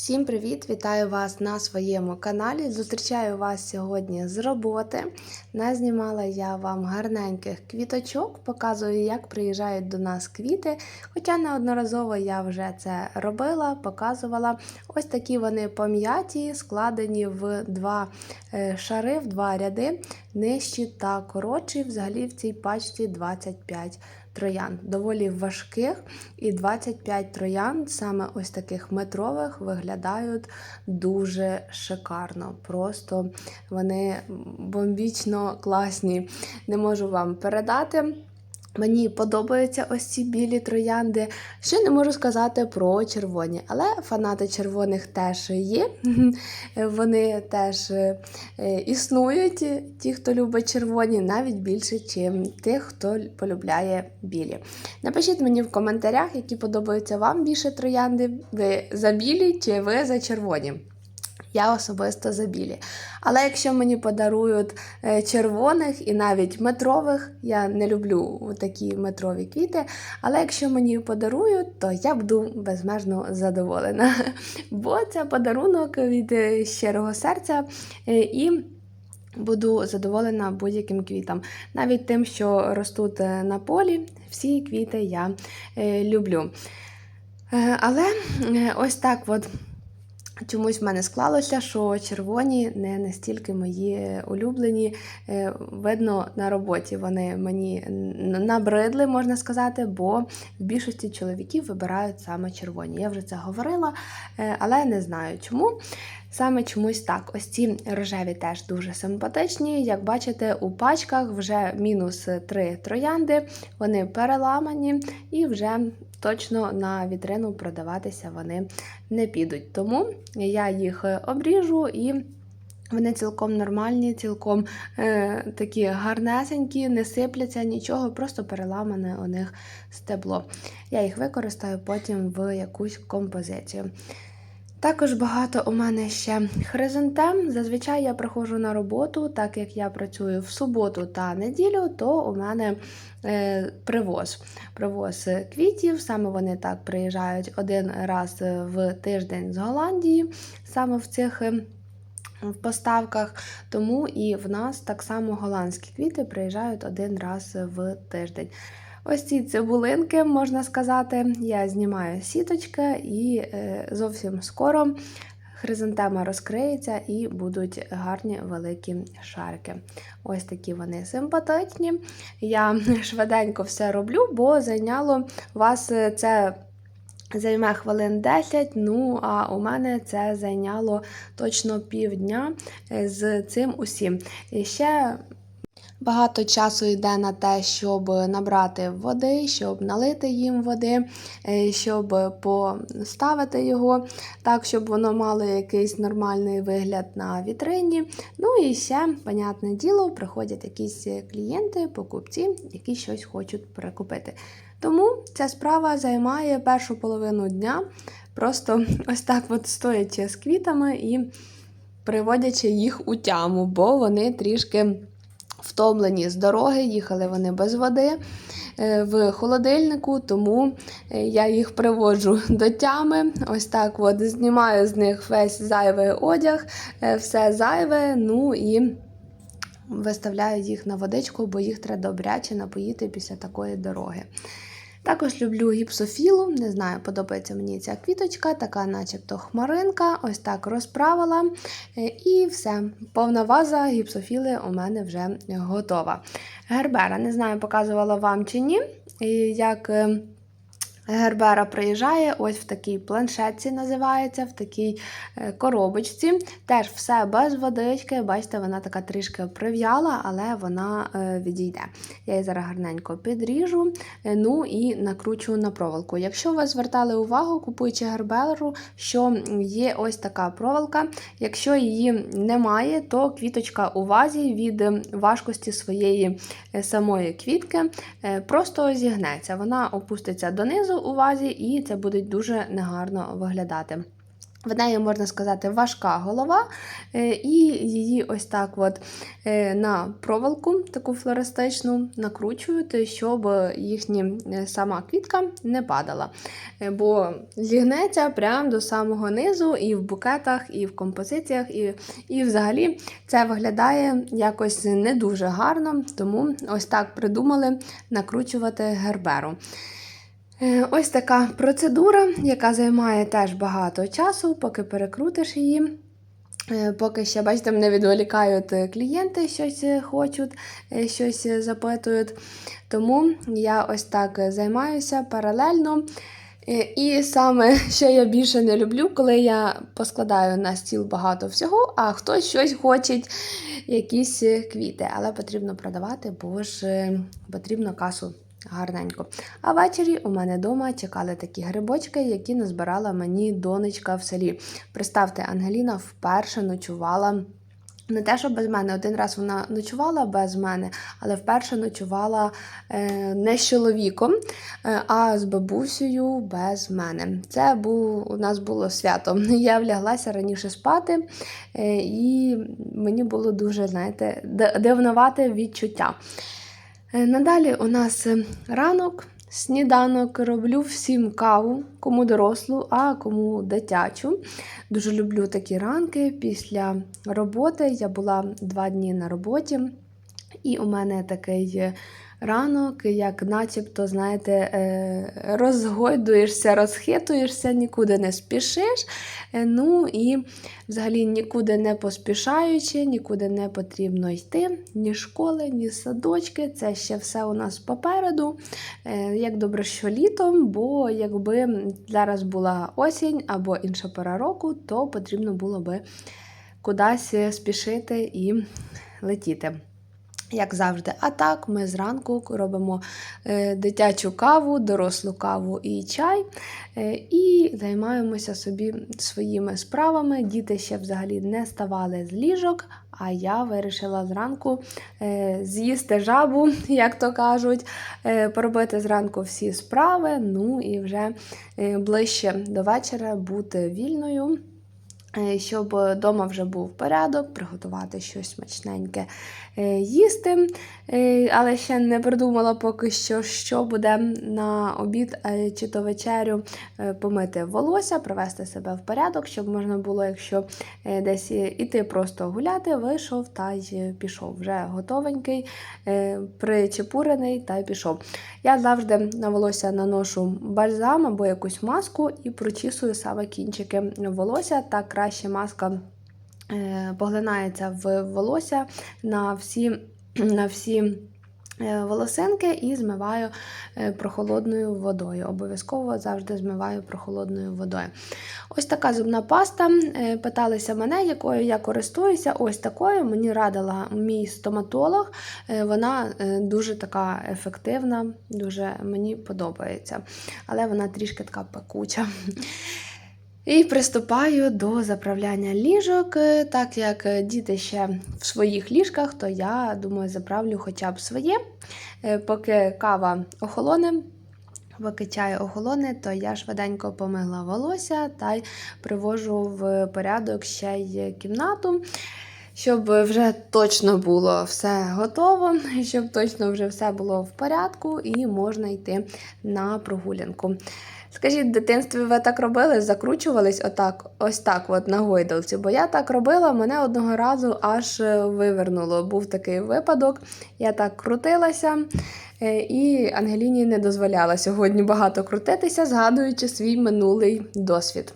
Всім привіт! Вітаю вас на своєму каналі. Зустрічаю вас сьогодні з роботи. Назнімала я вам гарненьких квіточок, показую, як приїжджають до нас квіти. Хоча неодноразово я вже це робила, показувала. Ось такі вони пом'яті, складені в два е, шари, в два ряди, нижчі та коротші. Взагалі в цій пачці 25 троян, доволі важких, і 25 троян, саме ось таких метрових, виглядають дуже шикарно. Просто вони бомбічно класні. Не можу вам передати. Мені подобаються ось ці білі троянди. Ще не можу сказати про червоні, але фанати червоних теж є. Вони теж е, існують, ті, хто любить червоні, навіть більше, ніж тих, хто полюбляє білі. Напишіть мені в коментарях, які подобаються вам більше троянди. Ви за білі чи ви за червоні. Я особисто за білі. Але якщо мені подарують е, червоних і навіть метрових, я не люблю такі метрові квіти. Але якщо мені подарують, то я буду безмежно задоволена. Бо це подарунок від е, щирого серця е, і. Буду задоволена будь-яким квітам. Навіть тим, що ростуть на полі, всі квіти я люблю. Але ось так от. Чомусь в мене склалося, що червоні не настільки мої улюблені. Е, видно, на роботі вони мені набридли, можна сказати, бо в більшості чоловіків вибирають саме червоні. Я вже це говорила, е, але не знаю чому. Саме чомусь так. Ось ці рожеві теж дуже симпатичні. Як бачите, у пачках вже мінус три троянди, вони переламані і вже точно на вітрину продаватися вони не підуть. Тому я їх обріжу і. Вони цілком нормальні, цілком е, такі гарнесенькі, не сипляться нічого, просто переламане у них стебло. Я їх використаю потім в якусь композицію. Також багато у мене ще хризантем. Зазвичай я приходжу на роботу, так як я працюю в суботу та неділю, то у мене е, привоз. Привоз квітів. Саме вони так приїжджають один раз в тиждень з Голландії, саме в цих. Е, в поставках, тому і в нас так само голландські квіти приїжджають один раз в тиждень. Ось ці цибулинки, можна сказати, я знімаю сіточки і е, зовсім скоро хризантема розкриється і будуть гарні великі шарики. Ось такі вони симпатичні. Я швиденько все роблю, бо зайняло вас е, це. Займе хвилин 10, ну а у мене це зайняло точно півдня е, з цим усім. І ще Багато часу йде на те, щоб набрати води, щоб налити їм води, е, щоб поставити його так, щоб воно мало якийсь нормальний вигляд на вітрині. Ну і ще, понятне діло, приходять якісь клієнти, покупці, які щось хочуть прикупити. Тому ця справа займає першу половину дня, просто ось так от стоячи з квітами і приводячи їх у тяму, бо вони трішки втомлені з дороги, їхали вони без води е, в холодильнику, тому е, я їх приводжу до тями. Ось так от знімаю з них весь зайвий одяг, е, все зайве, ну і виставляю їх на водичку, бо їх треба добряче напоїти після такої дороги. Також люблю гіпсофілу, не знаю, подобається мені ця квіточка, така, начебто хмаринка. Ось так розправила. Е, і все, повна ваза гіпсофіли у мене вже готова. Гербера, не знаю, показувала вам чи ні. як е, Гербера приїжджає ось в такій планшетці, називається, в такій е, коробочці. Теж все без водички. Бачите, вона така трішки прив'яла, але вона е, відійде. Я її зараз гарненько підріжу, е, ну і накручу на проволоку. Якщо ви звертали увагу, купуючи герберу, що є ось така проволока. Якщо її немає, то квіточка у вазі від важкості своєї самої квітки просто зігнеться. Вона опуститься донизу у вазі, і це буде дуже негарно виглядати. В неї, можна сказати, важка голова, е, і її ось так от е, на проволоку, таку флористичну, накручують, щоб їхня е, сама квітка не падала. Бо зігнеться прямо до самого низу, і в букетах, і в композиціях, і, і взагалі це виглядає якось не дуже гарно, тому ось так придумали накручувати герберу. Е, Ось така процедура, яка займає теж багато часу, поки перекрутиш її. Е, Поки ще, бачите, мене відволікають е, клієнти, щось хочуть, щось запитують. Тому я ось так займаюся паралельно. І саме, що я більше не люблю, коли я поскладаю на стіл багато всього, а хтось щось хоче, якісь квіти. Але потрібно продавати, бо ж потрібно касу гарненько. А ввечері у мене вдома чекали такі грибочки, які назбирала мені донечка в селі. Представте, Ангеліна вперше ночувала. Не те, що без мене, один раз вона ночувала без мене, але вперше ночувала е, не з чоловіком, е, а з бабусею без мене. Це був, у нас було свято. Я вляглася раніше спати, е, і мені було дуже, знаєте, дивнувате відчуття. Е, Надалі у нас е, ранок, сніданок. Роблю всім каву, кому дорослу, а кому дитячу. Дуже люблю такі ранки після роботи. Я була два дні на роботі, і у мене такий е, ранок, як начебто, знаєте, е, розгойдуєшся, розхитуєшся, нікуди не спішиш. Е, Ну і взагалі нікуди не поспішаючи, нікуди не потрібно йти, ні школи, ні садочки. Це ще все у нас попереду. Е, Як добре, що літом, бо якби зараз була осінь або інша пора року, то потрібно було би кудись спішити і летіти. Як завжди, а так ми зранку робимо е, дитячу каву, дорослу каву і чай, е, і займаємося собі своїми справами. Діти ще взагалі не ставали з ліжок, а я вирішила зранку е, з'їсти жабу, як то кажуть, поробити зранку всі справи, ну і вже ближче до вечора бути вільною. Е, Щоб вдома вже був порядок, приготувати щось смачненьке е, їсти. Е, Але ще не придумала поки що, що буде на обід е, чи то вечерю е, помити волосся, привести себе в порядок, щоб можна було, якщо е, десь іти просто гуляти, вийшов та й пішов. Вже готовенький, е, причепурений та й пішов. Я завжди на волосся наношу бальзам або якусь маску і прочісую саме кінчики волосся. Так краще маска е, поглинається в волосся на всі, на всі е, волосинки і змиваю е, прохолодною водою. Обов'язково завжди змиваю прохолодною водою. Ось така зубна паста. Питалися мене, якою я користуюся. Ось такою мені радила мій стоматолог. Вона дуже така ефективна, дуже мені подобається. Але вона трішки така пекуча. І приступаю до заправляння ліжок. Е, Так як е, діти ще в своїх ліжках, то я думаю, заправлю хоча б своє. Е, Поки кава охолоне, поки чай охолоне, то я швиденько помила волосся та й привожу в порядок ще й кімнату. Щоб вже точно було все готово, щоб точно вже все було в порядку і можна йти на прогулянку. Скажіть, в дитинстві ви так робили, закручувались отак, ось так, от на гойдалці? Бо я так робила, мене одного разу аж е, вивернуло. Був такий випадок. Я так крутилася, е, і Ангеліні не дозволяла сьогодні багато крутитися, згадуючи свій минулий досвід.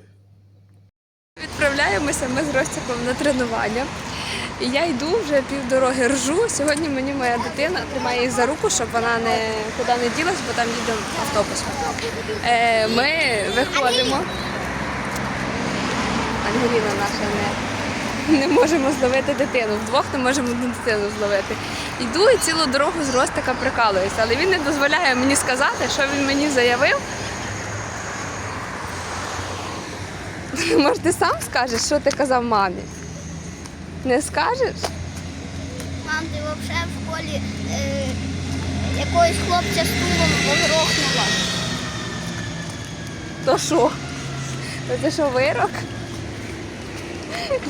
Відправляємося ми з Ростиком на тренування. І я йду вже півдороги ржу. Сьогодні мені моя дитина тримає її за руку, щоб вона не куди не ділась, бо там їде автобус. Е, ми виходимо. Ангеліна наша не, не можемо зловити дитину. Вдвох не можемо дитину зловити. Йду і цілу дорогу з Ростика прикалуюся, але він не дозволяє мені сказати, що він мені заявив. Може, ти сам скажеш, що ти казав мамі? Не скажеш? Мам, ти взагалі в школі е, якогось хлопця стулом погрохнула. То що? То це що вирок?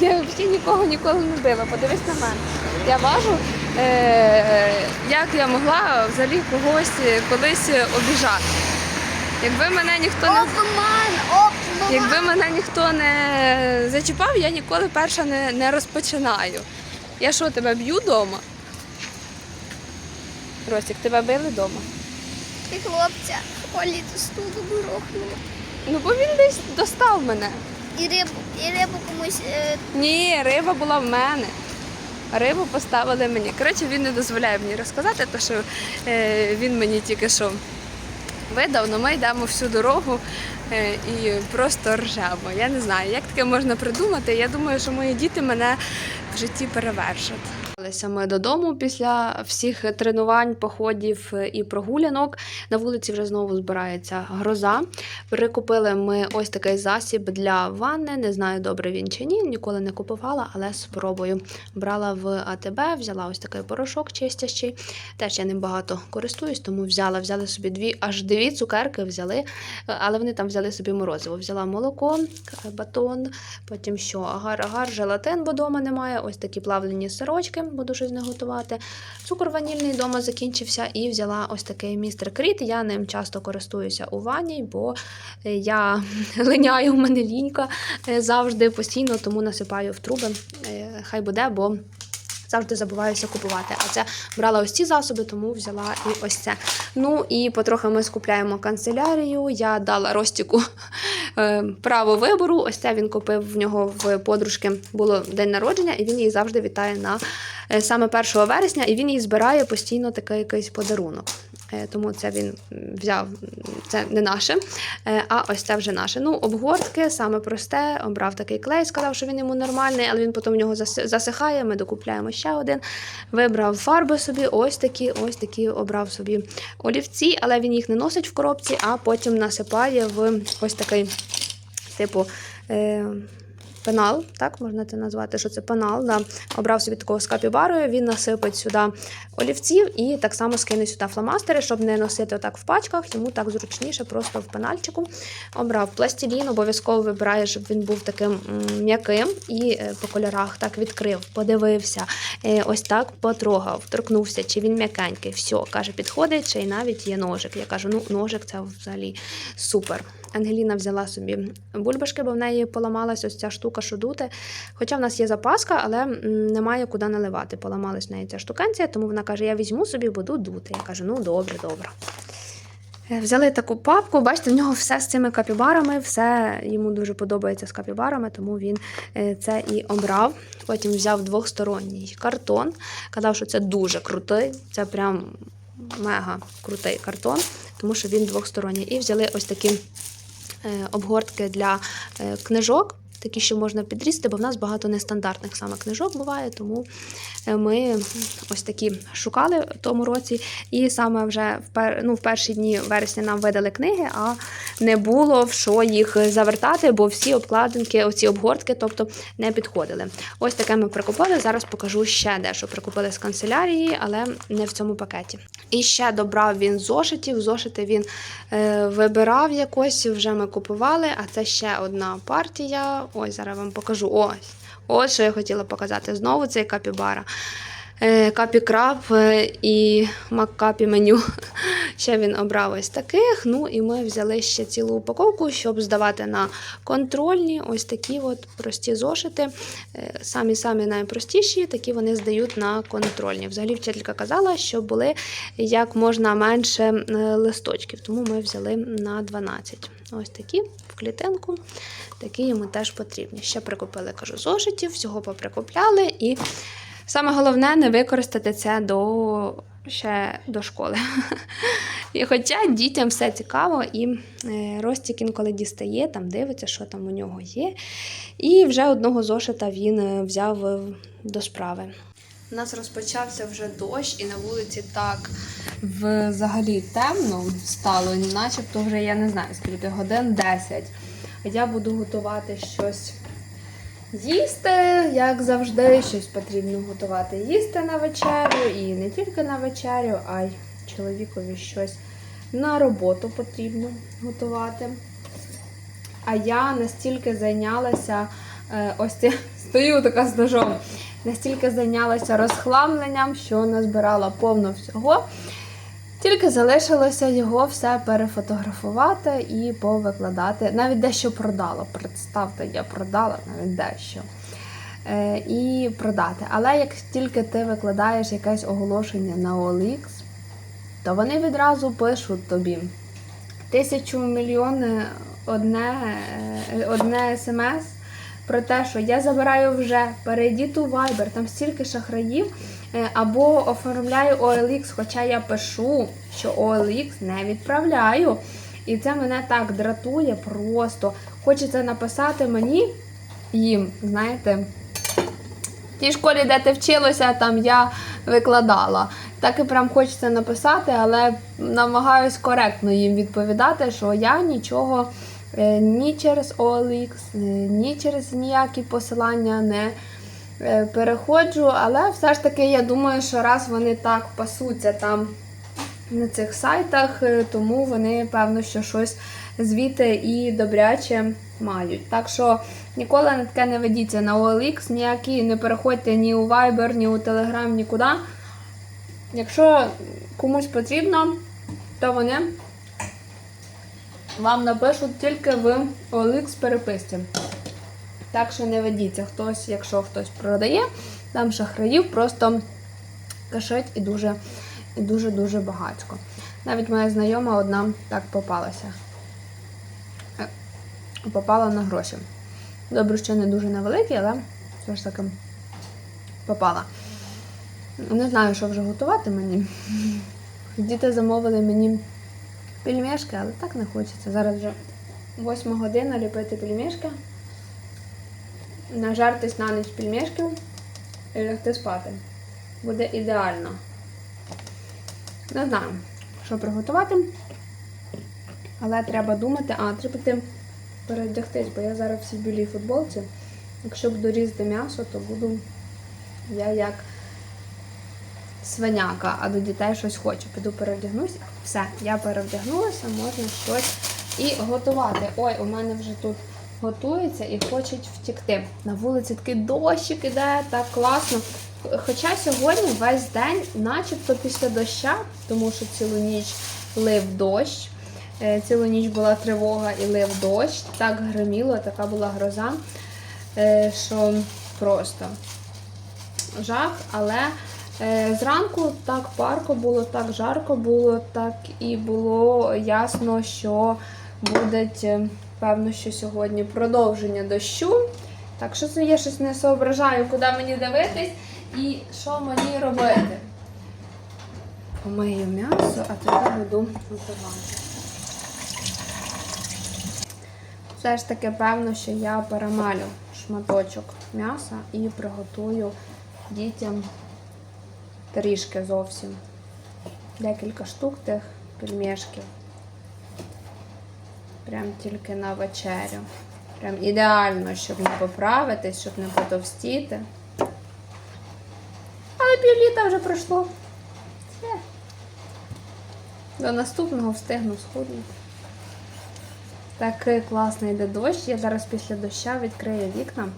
Я взагалі нікого ніколи не била. Подивись на мене. Я важу, е, як я могла взагалі когось колись обіжати. Якби мене ніхто не. Якби мене ніхто не зачіпав, я ніколи перша не, не розпочинаю. Я що, тебе б'ю вдома? Ростик, тебе били вдома? Ти хлопця в полі до стулу грохнули. Ну, бо він десь достав мене. І рибу, і рибу комусь е, Ні, риба була в мене. Рибу поставили мені. Коротше, він не дозволяє мені розказати, тому що е, він мені тільки що видав, але ми йдемо всю дорогу е, і просто ржемо. Я не знаю, як таке можна придумати. Я думаю, що мої діти мене в житті перевершать. Вернулися Ми додому після всіх тренувань, походів і прогулянок. На вулиці вже знову збирається гроза. Прикупили ми ось такий засіб для ванни. Не знаю, добре він чи ні, ніколи не купувала, але спробую. Брала в АТБ, взяла ось такий порошок чистящий. Теж я ним багато користуюсь, тому взяла. Взяли собі дві, аж дві цукерки взяли, але вони там взяли собі морозиво. Взяла молоко, батон, потім що? Агар-агар, желатин, бо вдома немає. Ось такі плавлені сирочки, буду щось не готувати. Цукор ванільний вдома закінчився і взяла ось такий містер Кріт. Я ним часто користуюся у ванні, бо е, я линяю, у мене лінька е, завжди постійно, тому насипаю в труби. Е, Хай буде, бо. Завжди забуваюся купувати. А це брала ось ці засоби, тому взяла і ось це. Ну і потрохи ми скупляємо канцелярію. Я дала Ростіку е, право вибору. Ось це він купив в нього в подружки. Було день народження, і він її завжди вітає на е, саме 1 вересня, і він їй збирає постійно такий якийсь подарунок. Е, Тому це він взяв, це не наше, е, а ось це вже наше. Ну, обгортки, саме просте, обрав такий клей, сказав, що він йому нормальний, але він потім в нього засихає. Ми докупляємо ще один. Вибрав фарби собі, ось такі, ось такі обрав собі олівці, але він їх не носить в коробці, а потім насипає в ось такий, типу. Е- Пенал, так можна це назвати, що це пенал. Да. Обрав собі такого з він насипить сюди олівців і так само скине сюди фломастери, щоб не носити отак в пачках, йому так зручніше, просто в пенальчику. Обрав пластилін, обов'язково вибирає, щоб він був таким м'яким і е, по кольорах так відкрив, подивився, е, ось так потрогав, торкнувся, чи він м'якенький. Все, каже, підходить, чи навіть є ножик. Я кажу, ну ножик це взагалі супер. Ангеліна взяла собі бульбашки, бо в неї поламалась ось ця штука, що дути. Хоча в нас є запаска, але немає куди наливати. Поламалась в неї ця штукенція, тому вона каже: Я візьму собі, буду дути. Я кажу, ну добре, добре. Е, Взяли таку папку, бачите, в нього все з цими капібарами, все йому дуже подобається з капібарами, тому він е, це і обрав. Потім взяв двохсторонній картон, казав, що це дуже крутий, це прям мега крутий картон, тому що він двохсторонній. І взяли ось такі обгортки для е, книжок. Такі, що можна підрізати, бо в нас багато нестандартних саме книжок буває, тому е, ми ось такі шукали в тому році. І саме вже в, пер, ну, в перші дні вересня нам видали книги, а не було в що їх завертати, бо всі обкладинки, оці обгортки, тобто не підходили. Ось таке ми прикупили. Зараз покажу ще дещо прикупили з канцелярії, але не в цьому пакеті. І ще добрав він зошитів. Зошити він е, вибирав якось, вже ми купували, а це ще одна партія. Ось зараз вам покажу. Ось. Ось що я хотіла показати. Знову цей капібара. Е, Капі краб е, і маккапі меню. Ще він обрав ось таких. Ну і ми взяли ще цілу упаковку, щоб здавати на контрольні. Ось такі от прості зошити. Е, Самі-самі найпростіші, такі вони здають на контрольні. Взагалі вчителька казала, що були як можна менше е, листочків, тому ми взяли на 12. Ось такі в клітинку. Такі йому теж потрібні. Ще прикупили, кажу, зошитів, всього поприкупляли. І саме головне не використати це до ще до школи. І хоча дітям все цікаво, і е, Ростік інколи дістає, там дивиться, що там у нього є. І вже одного зошита він е, взяв е, до справи. У нас розпочався вже дощ, і на вулиці так взагалі темно стало, начебто вже я не знаю скільки годин 10. Я буду готувати щось їсти, як завжди, щось потрібно готувати їсти на вечерю, і не тільки на вечерю, а й чоловікові щось на роботу потрібно готувати. А я настільки зайнялася е, ось це стою така з ножом. Настільки зайнялася розхламленням, що назбирала повно всього. Тільки залишилося його все перефотографувати і повикладати. Навіть дещо продала. Представте, я продала навіть дещо. Е, і продати. Але як тільки ти викладаєш якесь оголошення на OLX, то вони відразу пишуть тобі тисячу мільйон одне, е, одне смс про те, що я забираю вже, перейдіть у Viber, там стільки шахраїв, е, або оформляю OLX, хоча я пишу, що OLX не відправляю. І це мене так дратує просто. Хочеться написати мені їм, знаєте, в тій школі, де ти вчилася, там я викладала. Так і прям хочеться написати, але намагаюсь коректно їм відповідати, що я нічого ні через OLX, е, ні через ніякі посилання не е, переходжу. Але все ж таки я думаю, що раз вони так пасуться там на цих сайтах, е, тому вони, певно, що щось звідти і добряче мають. Так що ніколи на таке не ведіться на OLX, ніякі не переходьте ні у Viber, ні у Telegram, нікуди. Якщо комусь потрібно, то вони вам напишуть тільки в OLX переписці. Так що не ведіться, хтось, якщо хтось продає, там шахраїв просто кишить і дуже і дуже-дуже багатько. Навіть моя знайома одна так попалася. Е, Попала на гроші. Добре, що не дуже невеликі, але все ж таки попала. Не знаю, що вже готувати мені. Діти замовили мені пельмешки, але так не хочеться. Зараз вже 8 година ліпити пельмешки, нажартись на ніч пельмешків і лягти спати. Буде ідеально. Не знаю, що приготувати. Але треба думати, а треба передягтись, бо я зараз в цій білій футболці. Якщо буду різати м'ясо, то буду я як свиняка, а до дітей щось хочу. Піду перевдягнусь. Все, я перевдягнулася, можна щось і готувати. Ой, у мене вже тут готується і хочуть втікти. На вулиці такий дощик іде, так класно. Хоча сьогодні весь день, начебто після доща, тому що цілу ніч лив дощ. Е, Цілу ніч була тривога і лив дощ. Так гриміло, така була гроза, е, що просто жах, але зранку так парко було, так жарко було, так і було ясно, що буде, е, певно, що сьогодні продовження дощу. Так що я щось не соображаю, куди мені дивитись і що мені робити. Помию м'ясо, а тоді буду готувати. Все ж таки певно, що я перемалю шматочок м'яса і приготую дітям трішки зовсім. Декілька штук тих пельмешків. Прям тільки на вечерю. Прям ідеально, щоб не поправитись, щоб не потовстіти. Але півліта вже пройшло. Все. До наступного встигну схуднути. Такий класний йде дощ. Я зараз після доща відкрию вікна.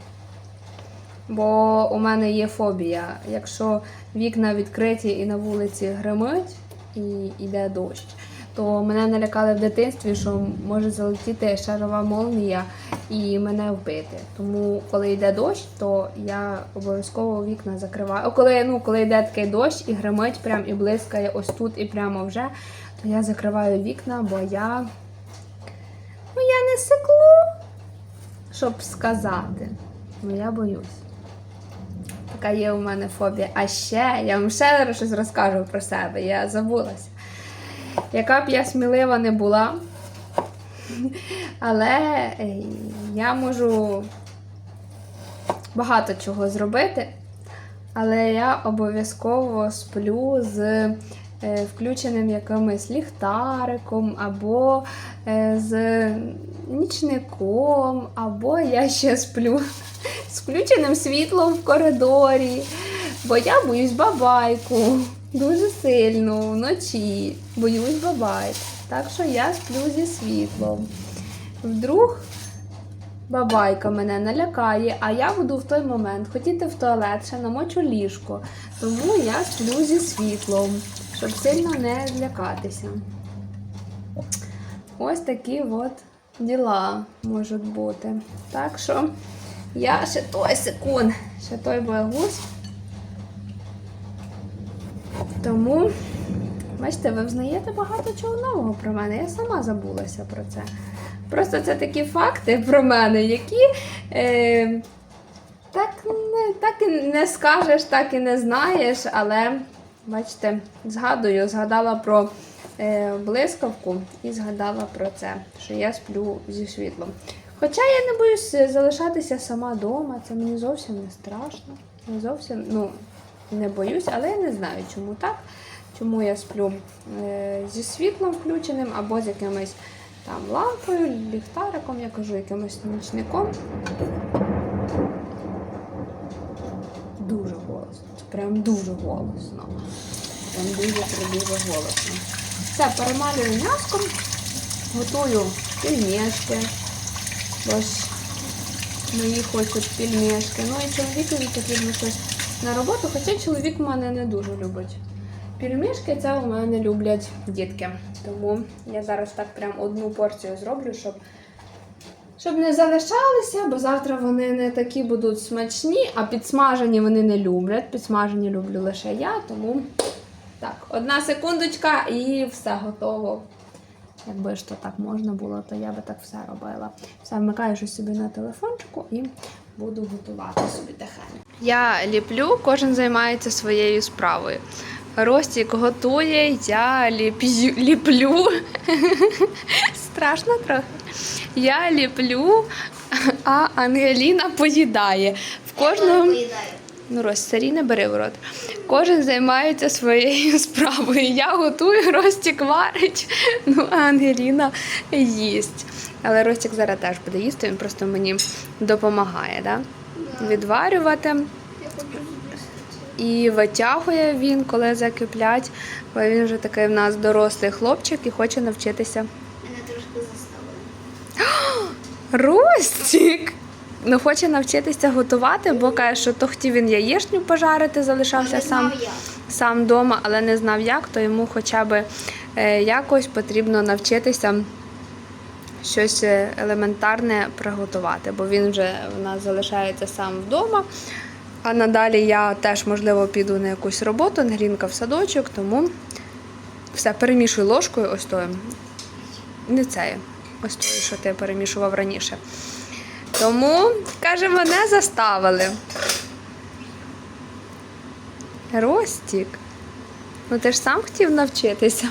Бо у мене є фобія. Якщо вікна відкриті і на вулиці гримить і йде дощ, то мене налякали в дитинстві, що може залетіти шарова молнія і мене вбити. Тому, коли йде дощ, то я обов'язково вікна закриваю. Коли, ну, коли йде такий дощ і гримить, прям і блискає ось тут і прямо вже, то я закриваю вікна, бо я. Ну, я не сикло, щоб сказати. Ну, я боюсь. Така є у мене фобія. А ще я вам ще щось розкажу про себе, я забулася. Яка б я смілива не була, але е, я можу багато чого зробити, але я обов'язково сплю з включеним якимось ліхтариком, або е, з нічником, або я ще сплю з включеним світлом в коридорі, бо я боюсь бабайку дуже сильно вночі. Боюсь бабайку. Так що я сплю зі світлом. Вдруг бабайка мене налякає, а я буду в той момент хотіти в туалет, ще намочу ліжко. Тому я сплю зі світлом, щоб сильно не злякатися. Ось такі от діла можуть бути. Так що я ще той секунд, ще той боягуз. Тому, бачите, ви взнаєте багато чого нового про мене. Я сама забулася про це. Просто це такі факти про мене, які е, так, не, так і не скажеш, так і не знаєш, але бачите, згадую, згадала про е, блискавку і згадала про це, що я сплю зі світлом. Хоча я не боюсь залишатися сама вдома, це мені зовсім не страшно. Не зовсім, ну, не боюсь, але я не знаю, чому так. Чому я сплю е, зі світлом включеним або з якимось там лампою, ліхтариком, я кажу, якимось нічником. Дуже голосно. Прям дуже голосно. Прям дуже дуже голосно. Все, перемалюю м'яском, готую пельмешки. Бо мої хочуть пельмешки. Ну і чоловікові потрібно щось на роботу, хоча чоловік мене не дуже любить. Пельмешки це у мене люблять дітки. Тому я зараз так прям одну порцію зроблю, щоб, щоб не залишалися, бо завтра вони не такі будуть смачні, а підсмажені вони не люблять. Підсмажені люблю лише я, тому так, одна секундочка і все готово. Якби ж то так можна було, то я би так все робила. Все, вмикаю щось собі на телефончику і буду готувати собі тихенько. Я ліплю, кожен займається своєю справою. Ростік готує, я ліп'ю, ліплю. Страшно трохи. Я ліплю, а Ангеліна поїдає. В кожному. Ну, Рось, не бери в рот. Кожен займається своєю справою. Я готую, Ростік варить, ну а Ангеліна їсть. Але Ростік зараз теж буде їсти, він просто мені допомагає, да? відварювати. І витягує він, коли закиплять, бо він вже такий в нас дорослий хлопчик і хоче навчитися. Ростік! Ну, хоче навчитися готувати, бо каже, що то хотів він яєчню пожарити, залишався сам, сам вдома, але не знав як, то йому хоча б е, якось потрібно навчитися щось е, елементарне приготувати, бо він вже в нас залишається сам вдома. А надалі я теж, можливо, піду на якусь роботу, Ангелінка в садочок, тому все перемішую ложкою ось тою. Не цією, ось тою, що ти перемішував раніше. Тому, каже, мене заставили. Ростік. Ну ти ж сам хотів навчитися.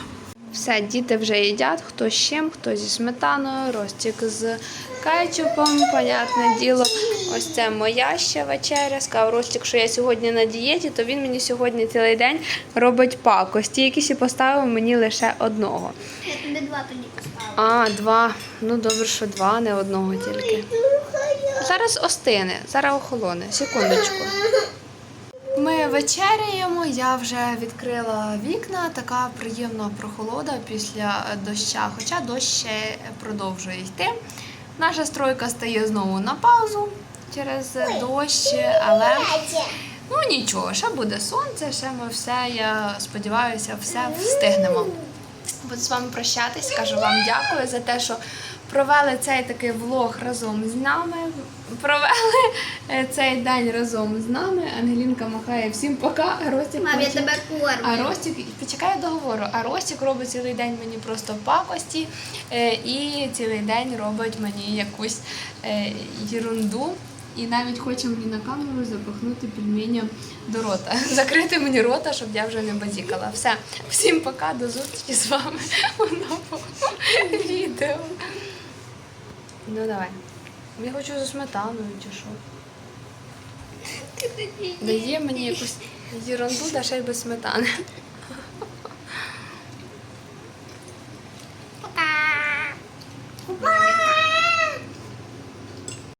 Все, діти вже їдять, хто з чим, хто зі сметаною, Ростік з кетчупом, понятне діло. Ось це моя ще вечеря. Сказав Ростік, що я сьогодні на дієті, то він мені сьогодні цілий день робить пакості, якісь і поставив мені лише одного. Я тобі два тоді. А, два. Ну добре, що два, не одного тільки. Зараз остине, зараз охолоне. Секундочку. Ми вечеряємо, я вже відкрила вікна, така приємна прохолода після доща, хоча дощ ще продовжує йти. Наша стройка стає знову на паузу через дощ, але ну нічого, ще буде сонце, ще ми все, я сподіваюся, все встигнемо. Буду з вами прощатись. Кажу вам дякую за те, що провели цей такий влог разом з нами. Провели е, цей день разом з нами. Ангелінка махає всім пока. Ростік Мам, я тебе а. Ростік, почекай я договору. А Ростік робить цілий день мені просто пакості е, і цілий день робить мені якусь ерунду. І навіть хоче мені на камеру запахнути пельмені до рота, закрити мені рота, щоб я вже не базікала. Все, всім пока, до зустрічі з вами у новому відео. Ну давай. Я хочу за сметаною чи що. Дає мені якусь ерунду, та ще й без сметани. Пока!